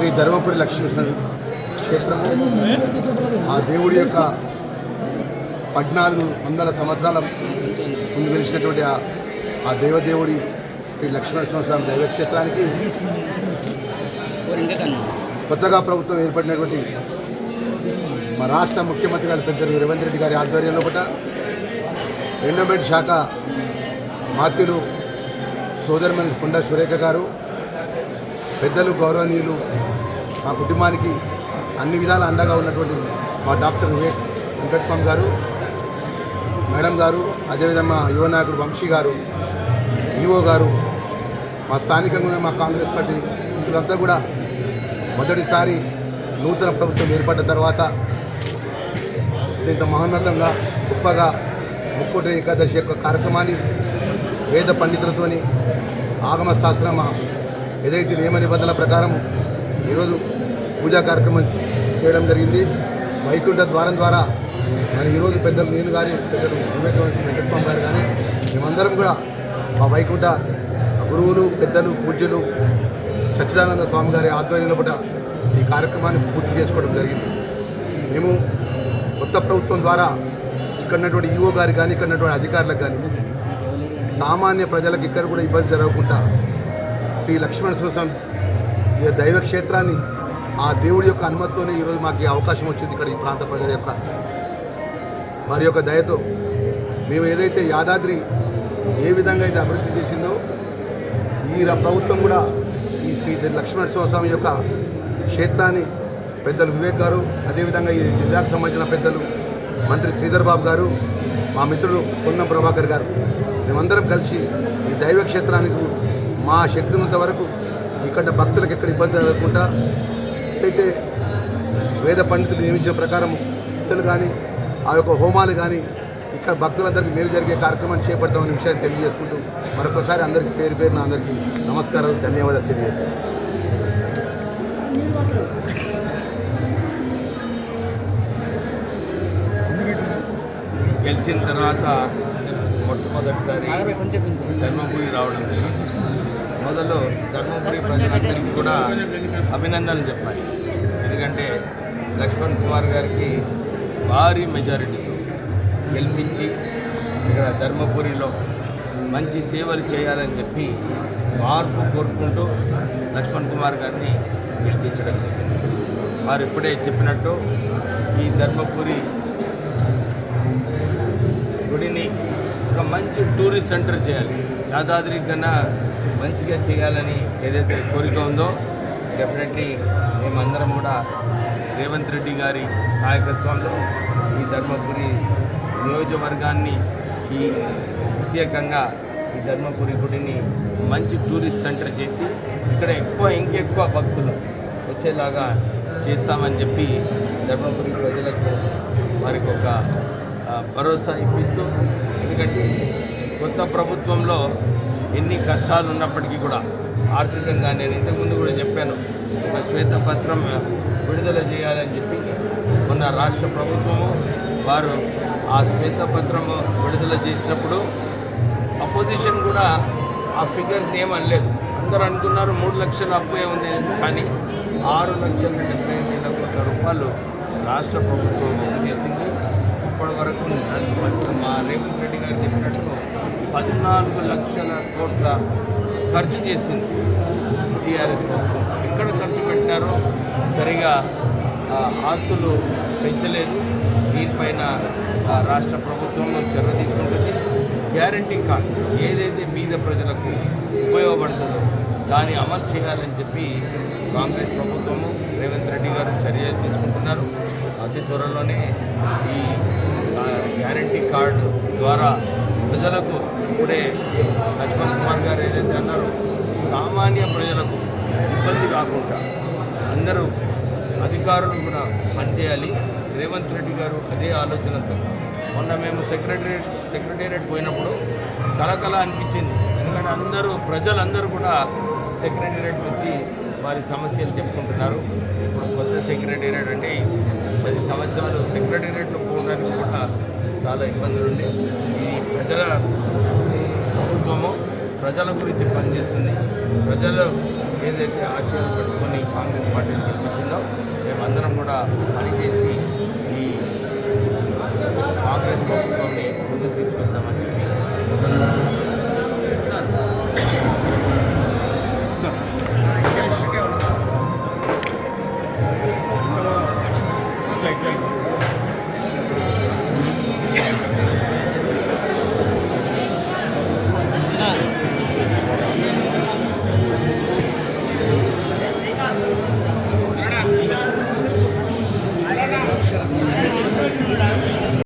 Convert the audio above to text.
శ్రీ ధర్మపురి లక్ష్మీ క్షేత్రం క్షేత్రము. ఆ దేవుడి యొక్క పద్నాలుగు వందల సంవత్సరాల ముందు వెలిసినటువంటి ఆ- ఆ దేవదేవుడి శ్రీ లక్ష్మీనరసింహస్వామి దైవక్షేత్రానికి కొత్తగా ప్రభుత్వం ఏర్పడినటువంటి మా రాష్ట్ర ముఖ్యమంత్రి గారి పెద్దలు రేవంత్ రెడ్డి గారి ఆధ్వర్యంలో కూడా ఎండోమెంట్ శాఖ మాత్యులు సోదరుమణి కొండ సురేఖ గారు పెద్దలు గౌరవనీయులు మా కుటుంబానికి అన్ని విధాల అండగా ఉన్నటువంటి మా డాక్టర్ వివేక్ వెంకటస్వామి గారు మేడం గారు అదేవిధంగా యువ నాయకుడు వంశీ గారు ఈఓ గారు మా స్థానికంగా మా కాంగ్రెస్ పార్టీ ఇతరులంతా కూడా మొదటిసారి నూతన ప్రభుత్వం ఏర్పడ్డ తర్వాత ఇంత మహోన్నతంగా గొప్పగా ముక్కోటి ఏకాదశి యొక్క కార్యక్రమాన్ని వేద పండితులతోని ఆగమ శాస్త్రమ ఏదైతే నియమ నిబంధనల ప్రకారం ఈరోజు పూజా కార్యక్రమం చేయడం జరిగింది. వైకుంఠ ద్వారం ద్వారా మరి ఈరోజు పెద్దలు నేను కానీ పెద్దలు వెంకటస్వామి గారు కానీ మేమందరం కూడా మా వైకుంఠ గురువులు పెద్దలు పూజ్యులు సచ్చిదానంద స్వామి గారి ఆధ్వర్యంలో కూడా ఈ కార్యక్రమాన్ని పూర్తి చేసుకోవడం జరిగింది. మేము కొత్త ప్రభుత్వం ద్వారా ఇక్కడ ఉన్నటువంటి ఈఓ గారికి కానీ ఇక్కడ అధికారులకు కానీ సామాన్య ప్రజలకు ఇక్కడ కూడా ఇబ్బంది జరగకుండా శ్రీ లక్ష్మణ స్వామి ఈ దైవ క్షేత్రాన్ని ఆ దేవుడి యొక్క అనుమతితోనే ఈరోజు మాకు ఈ అవకాశం వచ్చింది ఇక్కడ ఈ ప్రాంత ప్రజల యొక్క వారి యొక్క దయతో. మేము ఏదైతే యాదాద్రి ఏ విధంగా అయితే అభివృద్ధి చేసిందో ఈ ప్రభుత్వం కూడా ఈ శ్రీ లక్ష్మణ స్వామి యొక్క క్షేత్రాన్ని పెద్దలు వివేక్ గారు అదేవిధంగా ఈ జిల్లాకు సంబంధించిన పెద్దలు మంత్రి శ్రీధర్ బాబు గారు మా మిత్రుడు పొన్నం ప్రభాకర్ గారు. మేమందరం కలిసి ఈ దైవ క్షేత్రానికి మా శక్తి ఉన్నంత వరకు ఇక్కడ భక్తులకు ఎక్కడ ఇబ్బంది జరగకుండా అయితే వేద పండితులు నియమించిన ప్రకారం భక్తులు కానీ ఆ యొక్క హోమాలు కానీ ఇక్కడ భక్తులందరికీ మేలు జరిగే కార్యక్రమాన్ని చేపడతామనే విషయాన్ని తెలియజేసుకుంటూ మరొకసారి అందరికీ పేరు పేరున అందరికీ నమస్కారాలు ధన్యవాదాలు తెలియజేస్తాను. గెలిచిన తర్వాత మొట్టమొదటిసారి ధర్మపురి రావడం జరిగింది. మొదలు ధర్మపురి ప్రజలందరికీ కూడా అభినందనలు చెప్పాలి. ఎందుకంటే లక్ష్మణ్ కుమార్ గారికి భారీ మెజారిటీతో గెలిపించి ఇక్కడ ధర్మపురిలో మంచి సేవలు చేయాలని చెప్పి మార్పు కోరుకుంటూ లక్ష్మణ్ కుమార్ గారిని గెలిపించడం వారు ఇప్పుడే చెప్పినట్టు ఈ ధర్మపురి గుడిని ఒక మంచి టూరిస్ట్ సెంటర్ చేయాలి. యాదాద్రి కన్నా మంచిగా చేయాలని ఏదైతే కోరిక ఉందో డెఫినెట్లీ మేమందరం కూడా రేవంత్ రెడ్డి గారి నాయకత్వంలో ఈ ధర్మపురి నియోజకవర్గాన్ని ఈ ప్రత్యేకంగా ఈ ధర్మపురి గుడిని మంచి టూరిస్ట్ సెంటర్ చేసి ఇక్కడ ఎక్కువ ఇంకెక్కువ భక్తులు వచ్చేలాగా చేస్తామని చెప్పి ధర్మపురి ప్రజలకు వారికి ఒక భరోసా ఇప్పిస్తూ ఎందుకంటే కొత్త ప్రభుత్వంలో ఎన్ని కష్టాలు ఉన్నప్పటికీ కూడా ఆర్థికంగా నేను ఇంతకుముందు కూడా చెప్పాను ఒక శ్వేతపత్రం విడుదల చేయాలని చెప్పి మొన్న రాష్ట్ర ప్రభుత్వము వారు ఆ శ్వేతపత్రం విడుదల చేసినప్పుడు అపోజిషన్ కూడా ఆ ఫిగర్స్ ఏం అనలేదు. అందరూ అనుకున్నారు మూడు లక్షల అప్పే ఉంది కానీ ఆరు లక్షల డెబ్బై వేల కోట్ల రూపాయలు రాష్ట్ర ప్రభుత్వం చేసింది. ఇప్పటి వరకు మా రేవంత్ రెడ్డి గారు చెప్పినట్టు పద్నాలుగు లక్షల కోట్ల ఖర్చు చేసింది టీఆర్ఎస్ ప్రభుత్వం. ఎక్కడ ఖర్చు పెట్టారో సరిగా ఆ, ఆస్తులు పెంచలేదు. దీనిపైన ఆ, రాష్ట్ర ప్రభుత్వంలో చర్య తీసుకుంటుంది. గ్యారంటీ కార్డు ఏదైతే బీద ప్రజలకు ఉపయోగపడుతుందో దాన్ని అమలు చేయాలని చెప్పి కాంగ్రెస్ ప్రభుత్వము రేవంత్ రెడ్డి గారు చర్యలు తీసుకుంటున్నారు. అతి త్వరలోనే ఈ గ్యారంటీ కార్డు ద్వారా ప్రజలకు ఇప్పుడే లక్ష్మణ్ కుమార్ గారు ఏదైతే అన్నారో సామాన్య ప్రజలకు ఇబ్బంది కాకుండా అందరూ అధికారులు కూడా పనిచేయాలి. రేవంత్ రెడ్డి గారు అదే ఆలోచనతో. మొన్న మేము సెక్రటరేట్ సెక్రటేరియట్ పోయినప్పుడు కలకల అనిపించింది. ఎందుకంటే అందరూ ప్రజలందరూ కూడా సెక్రటేరియట్ వచ్చి వారి సమస్యలు చెప్పుకుంటున్నారు. ఇప్పుడు కొత్త సెక్రటేరియట్ అంటే పది సంవత్సరాలు సెక్రటేరియట్లో పోవడానికి కూడా చాలా ఇబ్బందులు ఉండే ఈ ప్రజల ప్రజల గురించి పనిచేస్తుంది. ప్రజలు ఏదైతే ఆశయాలు పెట్టుకొని కాంగ్రెస్ పార్టీని గెలిపించిందో మేమందరం కూడా పనిచేసి ఈ కాంగ్రెస్